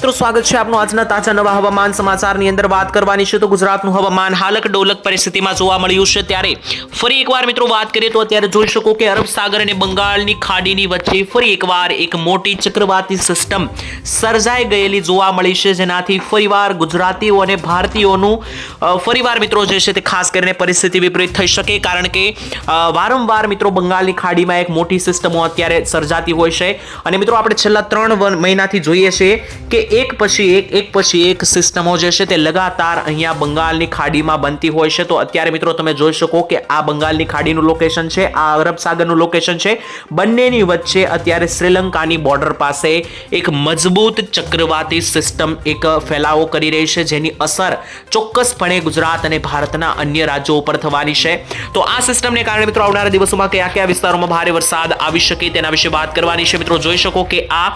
મિત્રો, સ્વાગત છે આપનું આજના તાજા નવા હવામાન સમાચારની અંદર વાત કરવાની છે તો ગુજરાતનું હવામાન હાલક ડોલક પરિસ્થિતિમાં જોવા મળ્યું છે ત્યારે ફરી એકવાર મિત્રો વાત કરીએ તો અત્યારે જોઈ શકો કે અરબ સાગર અને બંગાળની ખાડીની વચ્ચે ફરી એકવાર એક મોટી ચક્રવાતી સિસ્ટમ સર્જાઈ ગયેલી જોવા મળી છે. જેનાથી ફરીવાર ગુજરાતીઓ અને ભારતીયોનું ફરીવાર મિત્રો જે છે તે ખાસ કરીને પરિસ્થિતિ વિપરીત થઈ શકે કારણ કે વારંવાર મિત્રો બંગાળની ખાડીમાં એક મોટી સિસ્ટમો અત્યારે સર્જાતી હોય છે. અને મિત્રો, આપણે છેલ્લા ત્રણ મહિનાથી જોઈએ છીએ કે એક પછી એક એક પછી એક સિસ્ટમો જે છે તે લગાતાર અહીંયા બંગાળની ખાડીમાં બનતી હોય છે. તો અત્યારે મિત્રો તમે જોઈ શકો કે આ બંગાળની ખાડીનું લોકેશન છે, આ અરબ સાગરનું લોકેશન છે. બંનેની વચ્ચે અત્યારે શ્રીલંકાની બોર્ડર પાસે એક મજબૂત ચક્રવાતી સિસ્ટમ એક ફેલાવો કરી રહી છે, જેની અસર ચોક્કસપણે ગુજરાત અને ભારતના અન્ય રાજ્યો ઉપર થવાની છે. તો આ સિસ્ટમને કારણે મિત્રો આવનારા દિવસોમાં કયા કયા વિસ્તારોમાં ભારે વરસાદ આવી શકે તેના વિશે વાત કરવાની છે. મિત્રો જોઈ શકો કે આ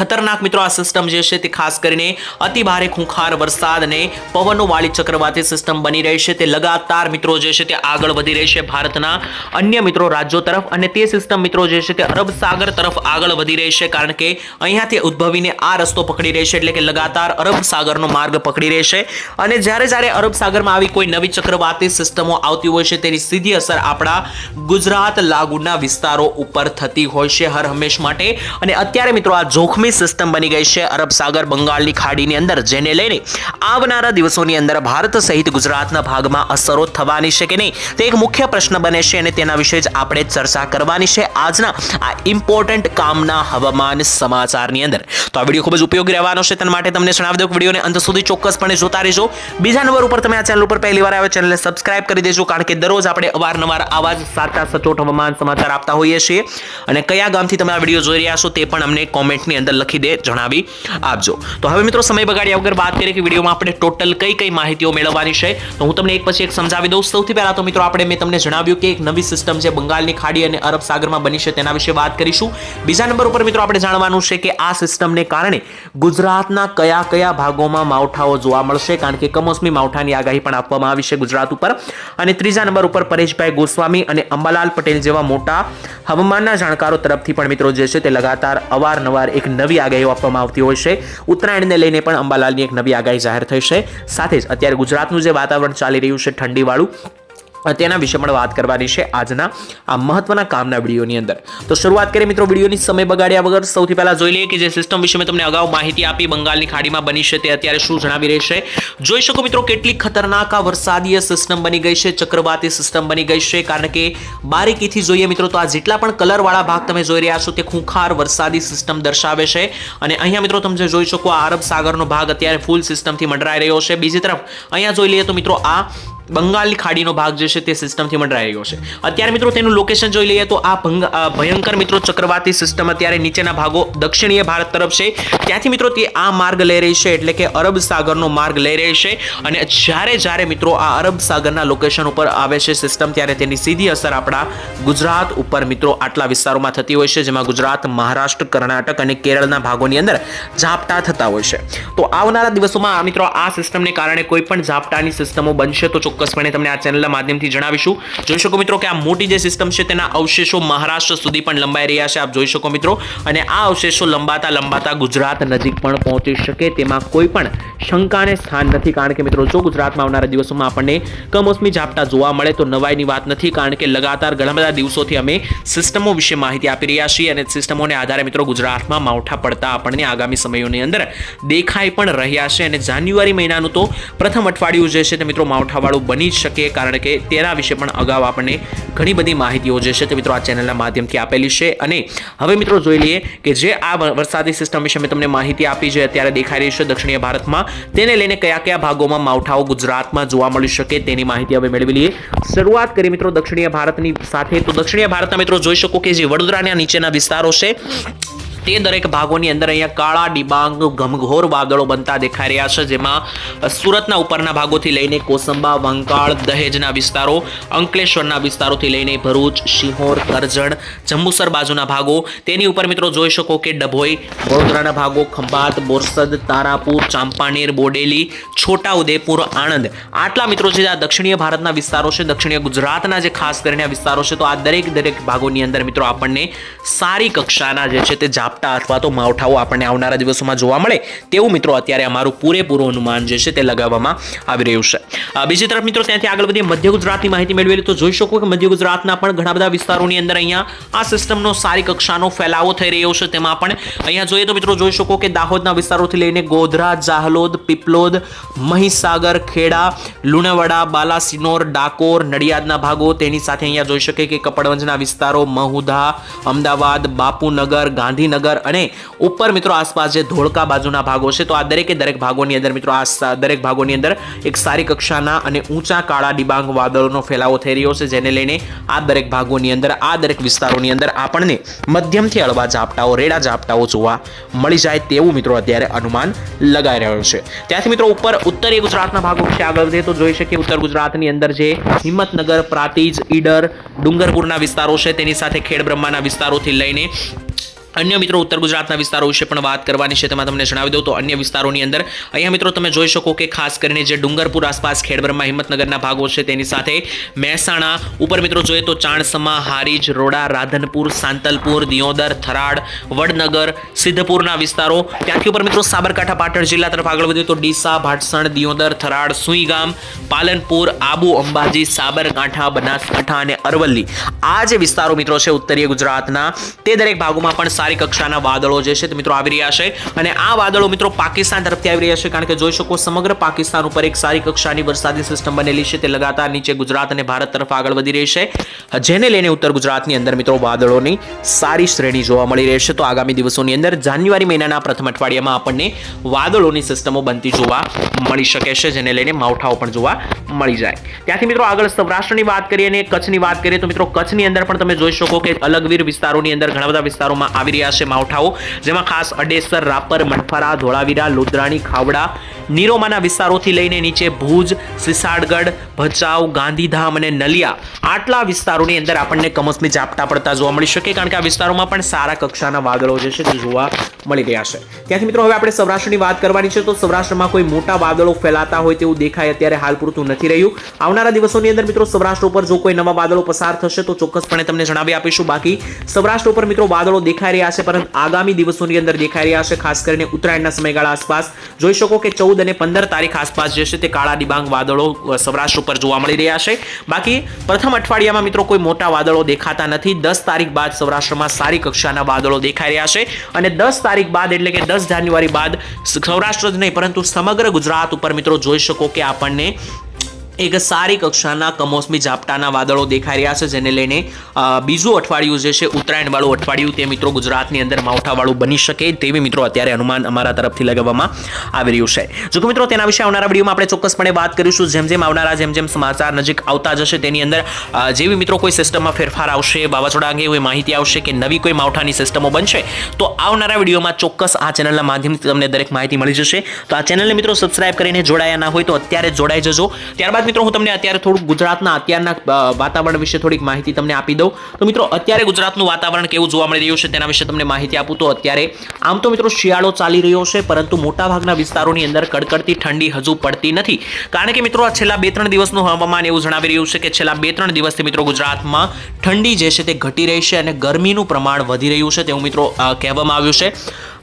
ખતરનાક મિત્રો આ સિસ્ટમ જે છે તે ખાસ કરીને અતિ ભારે ખૂંખાર વરસાદ અને પવનો વાળી ચક્રવાતી સિસ્ટમ બની રહી છે. તે લગાતાર મિત્રો જે છે તે આગળ વધી રહી છે. ભારતના અન્ય મિત્રો રાજ્યો તરફ અને તે સિસ્ટમ મિત્રો જે છે તે અરબ સાગર તરફ આગળ વધી રહી છે. કારણ કે અહીંયાથી ઉદ્ભવીને આ રસ્તો પકડી રહી છે. એટલે કે લગાતાર અરબ સાગરનો માર્ગ પકડી રહેશે અને જ્યારે જ્યારે અરબ સાગરમાં આવી કોઈ નવી ચક્રવાતી સિસ્ટમો આવતી હોય છે, તેની સીધી અસર આપણા ગુજરાત લાગુના વિસ્તારો ઉપર થતી હોય છે હર હંમેશ માટે. અને અત્યારે મિત્રો આ જોખમી સિસ્ટમ બની ગઈ છે. અરબ સાગર, બંગાળની ખાડીની અંદર, જેને લઈને આવનારા દિવસોની અંદર ભારત સહિત ગુજરાતના ભાગમાં અસરો થવાની છે કે નહીં? તે એક મુખ્ય પ્રશ્ન બને છે અને તેના વિશે જ આપણે ચર્ચા કરવાની છે આજના આ ઇમ્પોર્ટન્ટ કામના હવામાન સમાચારની અંદર. તો આ વીડિયો ખૂબ જ ઉપયોગી રહેવાનો છે. તેના માટે તમને જણાવી દઉં વિડીયોને અંત સુધી ચોક્કસપણે જોતા રહેજો. બીજા નંબર ઉપર તમે આ ચેનલ ઉપર પહેલી વાર આવે ચેનલને સબસ્ક્રાઇબ કરી દેજો, કારણ કે દરરોજ આપણે અવારનવાર આવા જ સાચા સચોટ હવામાન સમાચાર આપતા હોઈએ છીએ. અને કયા ગામથી તમે આ વીડિયો જોઈ રહ્યા છો તે પણ અમને કોમેન્ટની અંદર લખી દે, જણાવી આપજો. તો હવે મિત્રો સમય બગાડ્યા વગર વાત કરીએ કે વિડીયોમાં આપણે ટોટલ કઈ કઈ માહિતીઓ મેળવવાની છે. તો હું તમને એક પછી એક સમજાવી દઉં. સૌથી પહેલાં તો મિત્રો આપણે મેં તમને જણાવ્યું કે એક નવી સિસ્ટમ છે બંગાળની ખાડી અને અરબ સાગરમાં બની છે તેના વિશે વાત કરીશું. બીજા નંબર ઉપર મિત્રો આપણે જાણવાનું છે કે આ સિસ્ટમને કારણે ગુજરાતના કયા કયા ભાગોમાં માવઠાઓ જોવા મળશે, કારણ કે કમોસમી માવઠાની આગાહી પણ આપવામાં આવી છે ગુજરાત ઉપર. અને ત્રીજા નંબર ઉપર પરેશભાઈ ગોસ્વામી અને અંબાલાલ પટેલ જેવા મોટા હવામાનના જાણકારો તરફથી પણ મિત્રો જે છે તે લગાતાર અવારનવાર એક નવી આગાહીઓ આપવામાં આવતી હોય છે. ઉત્તરાયણને લઈને પણ અંબાલાલની એક નવી આગાહી જાહેર થઈ છે. સાથે જ અત્યારે ગુજરાતનું જે વાતાવરણ ચાલી રહ્યું છે ઠંડીવાળું તેના વિશે પણ વાત કરવાની છે આજના આ મહત્વના કામના વિડીયોની અંદર. તો શરૂઆત કરીએ મિત્રો વિડીયોની સમય બગાડ્યા વગર. સૌથી પહેલા જોઈ લઈએ કે જે સિસ્ટમ વિશે મેં તમને અગાઉ માહિતી આપી, બંગાળની ખાડીમાં બની છે તે અત્યારે શું જણાવી રહી છે. જોઈ શકો મિત્રો કેટલી ખતરનાક આ વરસાદીય સિસ્ટમ બની ગઈ છે, ચક્રવાતી સિસ્ટમ બની ગઈ છે. કારણ કે બારીકીથી જોઈએ મિત્રો તો આ જેટલા પણ કલરવાળા ભાગ તમે જોઈ રહ્યા છો તે ખૂંખાર વરસાદી સિસ્ટમ દર્શાવે છે. અને અહીંયા મિત્રો તમે જોઈ શકો આ અરબ સાગરનો ભાગ અત્યારે ફૂલ સિસ્ટમથી મંડરાઈ રહ્યો છે. બીજી તરફ અહીંયા જોઈ લઈએ તો મિત્રો આ બંગાળની ખાડીનો ભાગ જે છે તે સિસ્ટમથી મંડરાઈ રહ્યો છે. અત્યારે મિત્રો તેનું લોકેશન જોઈ લઈએ તો આ ભયંકર મિત્રો ચક્રવાતી સિસ્ટમ અત્યારે નીચેના ભાગો દક્ષિણીય ભારત તરફ છે. ત્યાંથી મિત્રો તે આ માર્ગ લઈ રહી છે એટલે કે અરબ સાગરનો માર્ગ લઈ રહી છે અને જ્યારે જ્યારે મિત્રો આ અરબ સાગરના લોકેશન ઉપર આવે છે સિસ્ટમ ત્યારે તેની સીધી અસર આપણા ગુજરાત ઉપર મિત્રો આટલા વિસ્તારોમાં થતી હોય છે, જેમાં ગુજરાત, મહારાષ્ટ્ર, કર્ણાટક અને કેરળના ભાગોની અંદર ઝાપટા થતા હોય છે. તો આવનારા દિવસોમાં મિત્રો આ સિસ્ટમને કારણે કોઈ પણ ઝાપટાની સિસ્ટમો બનશે તો ચોક્કસપણે તમને આ ચેનલના માધ્યમથી જણાવીશું. જોઈ શકો મિત્રો કે આ મોટી જે સિસ્ટમ છે તેના અવશેષો મહારાષ્ટ્ર સુધી પણ લંબાઈ રહ્યા છે. આપ જોઈ શકો મિત્રો. અને આ અવશેષો લંબાતા લંબાતા ગુજરાત નજીક પણ પહોંચી શકે તેમાં કોઈ પણ શંકાને સ્થાન નથી. કારણ કે મિત્રો, જો ગુજરાતમાં આવનારા દિવસોમાં આપણને કમોસમી ઝાપટા જોવા મળે તો નવાઈની વાત નથી. કારણ કે લગાતાર ઘણા બધા દિવસોથી અમે સિસ્ટમો વિશે માહિતી આપી રહ્યા છીએ અને સિસ્ટમોને આધારે મિત્રો ગુજરાતમાં માવઠા પડતા આપણને આગામી સમયોની અંદર દેખાઈ પણ રહ્યા છે. અને જાન્યુઆરી મહિનાનું તો પ્રથમ અઠવાડિયું જે છે તે મિત્રો માવઠાવાળું બની જ શકે, કારણ કે તેના વિશે પણ અગાઉ આપણને ઘણી બધી માહિતીઓ જે છે તે મિત્રો આ ચેનલના માધ્યમથી આપેલી છે. અને હવે મિત્રો જોઈ લઈએ કે જે આ વરસાદી સિસ્ટમ વિશે મેં તમને માહિતી આપી છે અત્યારે દેખાઈ રહી છે દક્ષિણીય ભારતમાં, તેને લઈને કયા કયા ભાગોમાં માવઠાઓ ગુજરાતમાં જોવા મળી શકે તેની માહિતી હવે મેળવી લઈએ શરૂઆત કરી મિત્રો દક્ષિણીય ભારતની સાથે. તો દક્ષિણીય ભારતના મિત્રો જોઈ શકો કે જે વડોદરાના નીચેના વિસ્તારો છે તે દરેક ભાગોની અંદર અહીંયા કાળા, ડિબાંગ ઘમઘોર વાદળો બનતા દેખાઈ રહ્યા છે, જેમાં સુરતના ઉપરના ભાગોથી લઈને કોસંબા, વંકાળ, દહેજના વિસ્તારો, અંકલેશ્વરના વિસ્તારોથી લઈને ભરૂચ, શિહોર, કરજણ, જંબુસર બાજુના ભાગો. તેની ઉપર મિત્રો જોઈ શકો કે ડભોઈ, વડોદરાના ભાગો, ખંભાત, બોરસદ, તારાપુર, ચાંપાનેર, બોડેલી, છોટાઉદેપુર, આણંદ. આટલા મિત્રો જે આ દક્ષિણીય ભારતના વિસ્તારો છે, દક્ષિણીય ગુજરાતના જે ખાસ કરીને વિસ્તારો છે, તો આ દરેક દરેક ભાગોની અંદર મિત્રો આપણને સારી કક્ષાના જે છે તે ઝાપટા ઝાપટા અથવા તો માવઠાઓ આપણને આવનારા દિવસોમાં જોવા મળે તેવું મિત્રો અત્યારે અમારું પૂરેપૂરું અનુમાન જે છે તે લગાવવામાં આવી રહ્યું છે. બીજી તરફ મિત્રો ત્યાંથી આગળ વધીએ. મધ્ય ગુજરાતની માહિતી મેળવેલી તો જોઈ શકો કે મધ્ય ગુજરાતના પણ ઘણા બધા વિસ્તારોની અંદર અહીંયા આ સિસ્ટમનો સારી કક્ષાનો ફેલાવો થઈ રહ્યો છે. તેમાં પણ અહીંયા જોઈએ તો મિત્રો જોઈ શકો કે દાહોદના વિસ્તારોથી લઈને ગોધરા, જાહલોદ, પીપલોદ, મહીસાગર, ખેડા, લુણાવાડા, બાલાસિનોર, ડાકોર, નડિયાદના ભાગો તેની સાથે અહીંયા જોઈ શકે કે કપડવંજના વિસ્તારો, મહુધા, અમદાવાદ, બાપુનગર, ગાંધીનગર અને ઉપર મિત્રો આસપાસ જે ધોળકા બાજુના ભાગો છે, તો આ દરેકે દરેક ભાગોની અંદર મિત્રો આ દરેક ભાગોની અંદર એક સારી કક્ષાના અને ઊંચા કાળા ડિબાંગ વાદળોનો ફેલાવો થઈ રહ્યો છે, જેને લઈને આ દરેક ભાગોની અંદર, આ દરેક વિસ્તારોની અંદર આપણને મધ્યમથી હળવા ઝાપટાઓ, રેડા ઝાપટાઓ જોવા મળી જાય તેવું મિત્રો અત્યારે અનુમાન લગાઈ રહ્યો છે. ત્યાંથી મિત્રો ઉપર ઉત્તરીય ગુજરાતના ભાગો વિશે આગળ વધીએ તો જોઈ શકીએ ઉત્તર ગુજરાતની અંદર જે હિંમતનગર, પ્રાતિજ, ઈડર, ડુંગરપુરના વિસ્તારો છે, તેની સાથે ખેડબ્રહ્માના વિસ્તારોથી લઈને અન્ય મિત્રો ઉત્તર ગુજરાતના વિસ્તારો વિશે પણ વાત કરવાની છે તેમાં તમને જણાવી દઉં તો અન્ય વિસ્તારોની અંદર અહીંયા મિત્રો તમે જોઈ શકો કે ખાસ કરીને જે ડુંગરપુર આસપાસ ખેડબ્રહ્મા હિંમતનગરના ભાગો છે તેની સાથે મહેસાણા, ઉપર મિત્રો જોઈએ તો ચાણસમા, હારીજ, રોડા, રાધનપુર, સાંતલપુર, દિયોદર, થરાડ, વડનગર, સિદ્ધપુરના વિસ્તારો. ત્યાંથી ઉપર મિત્રો સાબરકાંઠા, પાટણ જિલ્લા તરફ આગળ વધીએ તો ડીસા, ભાટસણ, દિયોદર, થરાડ, સુઈગામ, પાલનપુર, આબુ, અંબાજી, સાબરકાંઠા, બનાસકાંઠા અને અરવલ્લી. આ જે વિસ્તારો મિત્રો છે ઉત્તરીય ગુજરાતના તે દરેક ભાગોમાં પણ સારી કક્ષાના વાદળો જે છે તે મિત્રો આવી રહ્યા છે અને આ વાદળો મિત્રો પાકિસ્તાન તરફથી આવી રહ્યા છે કારણ કે જોઈ શકો સમગ્ર પાકિસ્તાન ઉપર એક સારી કક્ષાની વરસાદી સિસ્ટમ બનેલી છે તે લગાતાર નીચે ગુજરાત અને ભારત તરફ આગળ વધી રહી છે. જેને લઈને ઉત્તર ગુજરાતની અંદર મિત્રો વાદળોની સારી શ્રેણી જોવા મળી રહી છે. તો આગામી દિવસોની અંદર જાન્યુઆરી મહિનાના પ્રથમ અઠવાડિયામાં આપણને વાદળોની સિસ્ટમો બનતી જોવા મળી શકે છે, જેને લઈને માવઠાઓ પણ જોવા મળી જાય. ત્યાંથી મિત્રો આગળ સૌરાષ્ટ્રની વાત કરીએ અને કચ્છની વાત કરીએ તો મિત્રો કચ્છની અંદર પણ તમે જોઈ શકો કે અલગવીર વિસ્તારોની અંદર ઘણા બધા વિસ્તારોમાં આવી રહ્યા છે માવઠાઓ, જેમાં ખાસ અડેસર, રાપર મઠફરા ધોળાવીરા, લુદ્રાણી, ખાવડા, નીરોમાના વિસ્તારોથી લઈને નીચે ભુજ, સિસાડગઢ, ભચાઉ, ગાંધીધામ અને નલિયા આટલા વિસ્તારોની અંદર આપણને કમોસમી ઝાપટા પડતા જોવા મળી શકે, કારણ કે આ વિસ્તારોમાં પણ સારા કક્ષાના વાદળો જે છે તે જોવા મળી રહ્યા છે. ત્યાંથી મિત્રો હવે આપણે સૌરાષ્ટ્રની વાત કરવાની છે, તો સૌરાષ્ટ્રમાં કોઈ મોટા વાદળો ફેલાતા હોય તેવું દેખાય અત્યારે હાલ પૂરતું નથી રહ્યું. આવનારા દિવસોની અંદર મિત્રો સૌરાષ્ટ્ર ઉપર જો કોઈ નવા વાદળો પસાર થશે, તો ચોક્કસપણે તમને જણાવી આપીશું. બાકી સૌરાષ્ટ્ર ઉપર મિત્રો વાદળો દેખાઈ રહ્યા છે, પરંતુ આગામી દિવસોની અંદર દેખાઈ રહ્યા છે, ખાસ કરીને ઉત્તરાયણના સમયગાળા આસપાસ. જોઈ શકો કે ચૌદ અને પંદર તારીખ આસપાસ જે છે તે કાળા ડિબાંગ વાદળો સૌરાષ્ટ્ર ઉપર જોવા મળી રહ્યા છે. બાકી પ્રથમ અઠવાડિયામાં મિત્રો કોઈ મોટા વાદળો દેખાતા નથી. દસ તારીખ બાદ સૌરાષ્ટ્રમાં સારી કક્ષાના વાદળો દેખાઈ રહ્યા છે અને દસ તારીખ બાદ એટલે કે દસ જાન્યુઆરી બાદ સૌરાષ્ટ્ર જ નહીં, પરંતુ સમગ્ર ગુજરાત ઉપર મિત્રો જોઈ શકો કે આપણને એક સારી કક્ષાના કમોસમી ઝાપટાના વાદળો દેખાઈ રહ્યા છે, જેને લઈને બીજું અઠવાડિયું જે છે, ઉત્તરાયણવાળું અઠવાડિયું તે મિત્રો ગુજરાતની અંદર માવઠાવાળું બની શકે તેવી મિત્રો અત્યારે અનુમાન અમારા તરફથી લગાવવામાં આવી રહ્યું છે. જો કે મિત્રો તેના વિશે આવનારા વિડીયોમાં આપણે ચોક્કસપણે વાત કરીશું. જેમ જેમ આવનારા, જેમ જેમ સમાચાર નજીક આવતા જશે, તેની અંદર જેવી મિત્રો કોઈ સિસ્ટમમાં ફેરફાર આવશે, વાવાઝોડા અંગે કોઈ માહિતી આવશે કે નવી કોઈ માવઠાની સિસ્ટમો બનશે, તો આવનારા વિડીયોમાં ચોક્કસ આ ચેનલના માધ્યમથી તમને દરેક માહિતી મળી જશે. તો આ ચેનલને મિત્રો સબસ્ક્રાઇબ કરીને જોડાયા ના હોય તો અત્યારે જોડાઈ જજો. ત્યારબાદ મિત્રો, હું તમને અત્યારે થોડુંક ગુજરાતના અત્યારના વાતાવરણ વિશે થોડીક માહિતી તમને આપી દઉં. તો મિત્રો, અત્યારે ગુજરાતનું વાતાવરણ કેવું જોવા મળી રહ્યું છે તેના વિશે તમને માહિતી આપું. તો અત્યારે, આમ તો મિત્રો, શિયાળો ચાલી રહ્યો છે, પરંતુ મોટાભાગના વિસ્તારોની અંદર કડકડતી ઠંડી હજુ પડતી નથી. કારણ કે મિત્રો, આ છેલ્લા બે ત્રણ દિવસનું હવામાન એવું જણાવી રહ્યું છે કે છેલ્લા બે ત્રણ દિવસથી મિત્રો, ગુજરાતમાં ઠંડી જે છે તે ઘટી રહી છે અને ગરમીનું પ્રમાણ વધી રહ્યું છે તેવું મિત્રો કહેવામાં આવ્યું છે.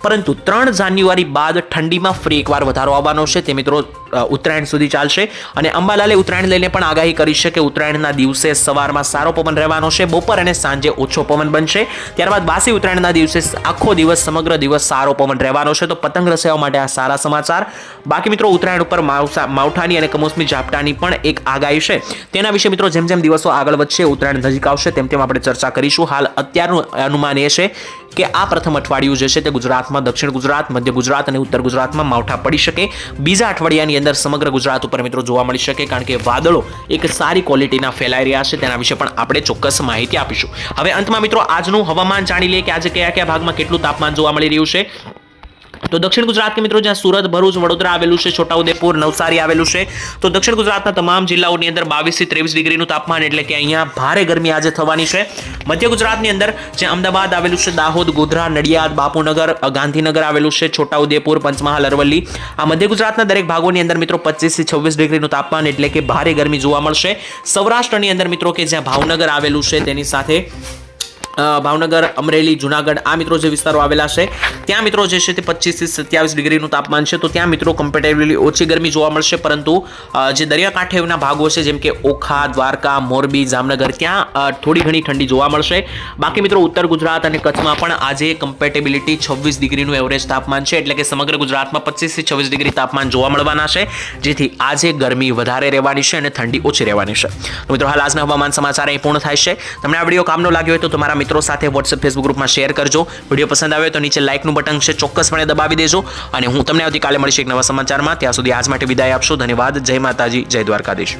પરંતુ ત્રણ જાન્યુઆરી બાદ ઠંડીમાં ફરી એકવાર વધારો આવવાનો છે. તે મિત્રો ઉત્તરાયણ સુધી ચાલશે અને અંબાલાલે ઉત્તરાયણ લઈને પણ આગાહી કરી છે કે ઉત્તરાયણના દિવસે સવારમાં સારો પવન રહેવાનો છે. બપોર અને સાંજે ઓછો પવન બનશે. ત્યારબાદ બાસી ઉત્તરાયણના દિવસે આખો દિવસ, સમગ્ર દિવસ સારો પવન રહેવાનો છે. તો પતંગ રસિયાઓ માટે આ સારા સમાચાર. બાકી મિત્રો, ઉત્તરાયણ ઉપર માવસા- માવઠાની અને કમોસમી ઝાપટાની પણ એક આગાહી છે. તેના વિશે મિત્રો, જેમ જેમ દિવસો આગળ વધશે, ઉત્તરાયણ નજીક આવશે, તેમ તેમ આપણે ચર્ચા કરીશું. હાલ અત્યારનું અનુમાન એ છે કે આ પ્રથમ અઠવાડિયું જે છે તે ગુજરાતમાં, દક્ષિણ ગુજરાત, મધ્ય ગુજરાત અને ઉત્તર ગુજરાતમાં માવઠા પડી શકે. બીજા અઠવાડિયાની અંદર સમગ્ર ગુજરાત ઉપર મિત્રો જોવા મળી શકે, કારણ કે વાદળો એક સારી ક્વોલિટીના ફેલાઈ રહ્યા છે. તેના વિશે પણ આપણે ચોક્કસ માહિતી આપીશું. હવે અંતમાં મિત્રો, આજનું હવામાન જાણી લઈએ કે આજે કયા કયા ભાગમાં કેટલું તાપમાન જોવા મળી રહ્યું છે. તો દક્ષિણ ગુજરાત કે મિત્રો જ્યાં સુરત, ભરૂચ, વડોદરા આવેલું છે, છોટાઉદેપુર, નવસારી આવેલું છે, તો દક્ષિણ ગુજરાતના તમામ જિલ્લાઓની અંદર બાવીસથી ત્રેવીસ ડિગ્રીનું તાપમાન એટલે કે અહીંયા ભારે ગરમી આજે થવાની છે. મધ્ય ગુજરાતની અંદર જ્યાં અમદાવાદ આવેલું છે, દાહોદ, ગોધરા, નડિયાદ, બાપુનગર, ગાંધીનગર આવેલું છે, છોટાઉદેપુર, પંચમહાલ, અરવલ્લી, આ મધ્ય ગુજરાતના દરેક ભાગોની અંદર મિત્રો પચીસથી છવ્વીસ ડિગ્રીનું તાપમાન એટલે કે ભારે ગરમી જોવા મળશે. સૌરાષ્ટ્રની અંદર મિત્રો કે જ્યાં ભાવનગર આવેલું છે તેની સાથે ભાવનગર, અમરેલી, જુનાગઢ આ મિત્રો જે વિસ્તારો આવેલા છે, ત્યાં મિત્રો જે છે તે પચીસથી સત્યાવીસ ડિગ્રીનું તાપમાન છે, તો ત્યાં મિત્રો કમ્પેરેટિવલી ઓછી ગરમી જોવા મળશે, પરંતુ જે દરિયાકાંઠેના ભાગો છે, જેમ કે ઓખા, દ્વારકા, મોરબી, જામનગર, ત્યાં થોડી ઘણી ઠંડી જોવા મળશે. બાકી મિત્રો ઉત્તર ગુજરાત અને કચ્છમાં પણ આજે કમ્પેટેબિલિટી છવ્વીસ ડિગ્રીનું એવરેજ તાપમાન છે, એટલે કે સમગ્ર ગુજરાતમાં પચીસથી છવ્વીસ ડિગ્રી તાપમાન જોવા મળવાના છે, જેથી આજે ગરમી વધારે રહેવાની છે અને ઠંડી ઓછી રહેવાની છે. મિત્રો હાલ આજના હવામાન સમાચાર અહીં પૂર્ણ થાય છે. તમને આ વીડિયો કામનો લાગ્યો હોય તો તમારા મિત્રો સાથે વોટ્સએપ ફેસબુક ગ્રુપમાં શેર કરજો. વીડિયો પસંદ આવે તો નીચે લાઇકનું બટન છે, ચોક્કસપણે દબાવી દેજો. અને હું તમને આવતીકાલે મળીશ એક નવા સમાચારમાં. ત્યાં સુધી આજ માટે વિદાય આપશો. ધન્યવાદ. જય માતાજી. જય દ્વારકાધીશ.